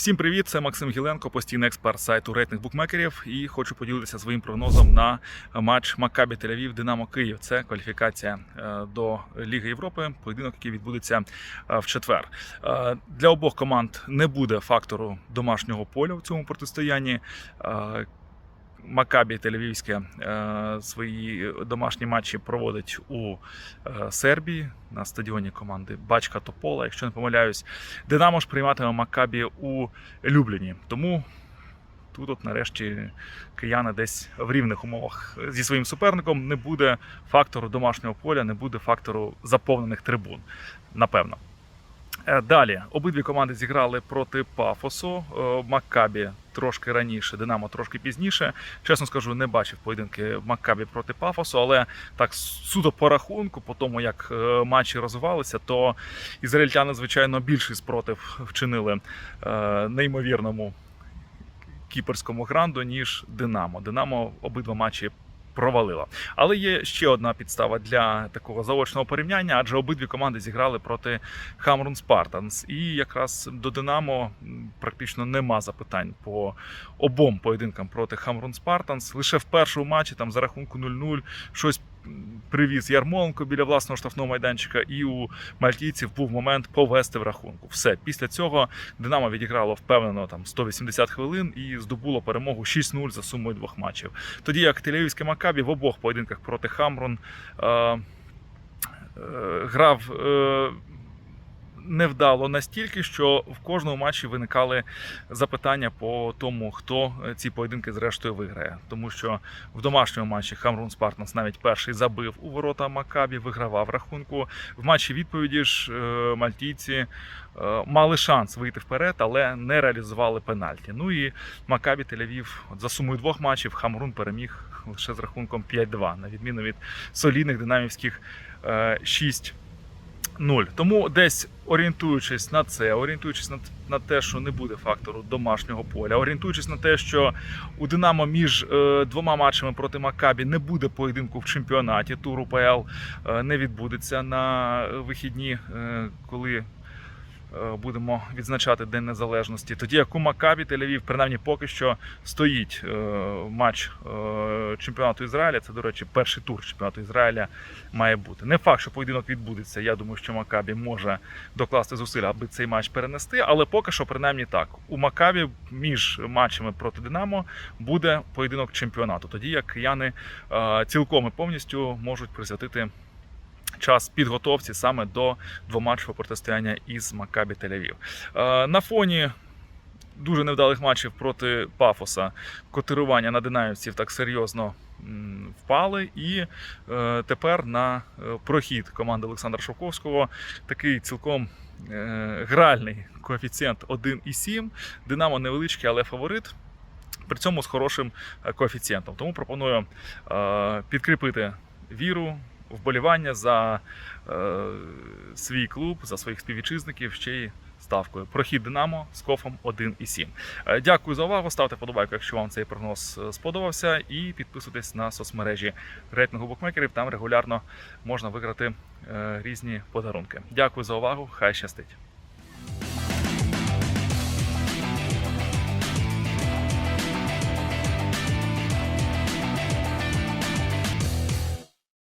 Всім привіт! Це Максим Гіленко, постійний експерт сайту рейтинг букмекерів. І хочу поділитися своїм прогнозом на матч Макабі Тель-Авів Динамо Київ. Це кваліфікація е, до Ліги Європи, поєдинок, який відбудеться е, в четвер. Е, Для обох команд не буде фактору домашнього поля в цьому протистоянні. Макабі Тель-Авівське е, свої домашні матчі проводить у е, Сербії на стадіоні команди Бачка Топола. Якщо не помиляюсь, Динамо ж прийматиме Макабі у Любліні. Тому тут, от нарешті, кияни десь в рівних умовах зі своїм суперником не буде фактору домашнього поля, не буде фактору заповнених трибун. Напевно. Е, Далі обидві команди зіграли проти Пафосу. Маккабі трошки раніше, Динамо трошки пізніше. Чесно скажу, не бачив поєдинки Маккабі проти Пафосу, але так суто по рахунку, по тому як е, матчі розвивалися, то ізраїльтяни, звичайно, більший спротив вчинили е, неймовірному кіперському гранду, ніж Динамо. Динамо обидва матчі. Провалила, але є ще одна підстава для такого заочного порівняння, адже обидві команди зіграли проти Хамрун Спартанс. І якраз до Динамо практично нема запитань по обом поєдинкам проти Хамрун Спартанс. Лише в першому матчі там за рахунку 0-0 щось привіз Ярмоленко біля власного штрафного майданчика, і у мальтійців був момент повести в рахунку. Все після цього Динамо відіграло впевнено там 180 хвилин і здобуло перемогу 6-0 за сумою двох матчів. Тоді як Тель-Авівський Макабі в обох поєдинках проти Хамрун е, е, грав. Невдало настільки, що в кожному матчі виникали запитання по тому, хто е, ці поєдинки зрештою виграє. Тому що в домашньому матчі Хамрун Спартанс навіть перший забив у ворота Макабі, вигравав рахунку. В матчі відповіді ж е, мальтійці е, мали шанс вийти вперед, але не реалізували пенальті. Ну і Макабі Тель-Авів за сумою двох матчів Хамрун переміг лише з рахунком 5-2, на відміну від солідних динамівських е, 6 0. Тому десь орієнтуючись на це, орієнтуючись на, на те, що не буде фактору домашнього поля, орієнтуючись на те, що у Динамо між е, двома матчами проти Макабі не буде поєдинку в чемпіонаті, тур УПЛ е, не відбудеться на вихідні, е, коли е, будемо відзначати День Незалежності. Тоді як у Макабі Тель-Авів, принаймні поки що стоїть е, матч е, чемпіонату Ізраїля. Це, до речі, перший тур чемпіонату Ізраїля має бути. Не факт, що поєдинок відбудеться. Я думаю, що Макабі може докласти зусиль, аби цей матч перенести. Але поки що, принаймні так. У Макабі між матчами проти Динамо буде поєдинок чемпіонату. Тоді як кияни е, цілком і повністю можуть присвятити. Час підготовці саме до двоматчевого протистояння із Макабі Тель-Авів. Е, На фоні дуже невдалих матчів проти Пафоса котирування на динамівців так серйозно впали. І е, тепер на е, прохід команди Олександра Шовковського такий цілком е, гральний коефіцієнт 1,7. Динамо невеличкий, але фаворит. При цьому з хорошим е, коефіцієнтом. Тому пропоную е, підкріпити віру, вболівання за е, свій клуб, за своїх співвітчизників ще й ставкою. Прохід Динамо з кофом 1,7. Е, Дякую за увагу. Ставте подобайку, якщо вам цей прогноз е, сподобався, і підписуйтесь на соцмережі рейтингу букмекерів. Там регулярно можна виграти е, різні подарунки. Дякую за увагу. Хай щастить.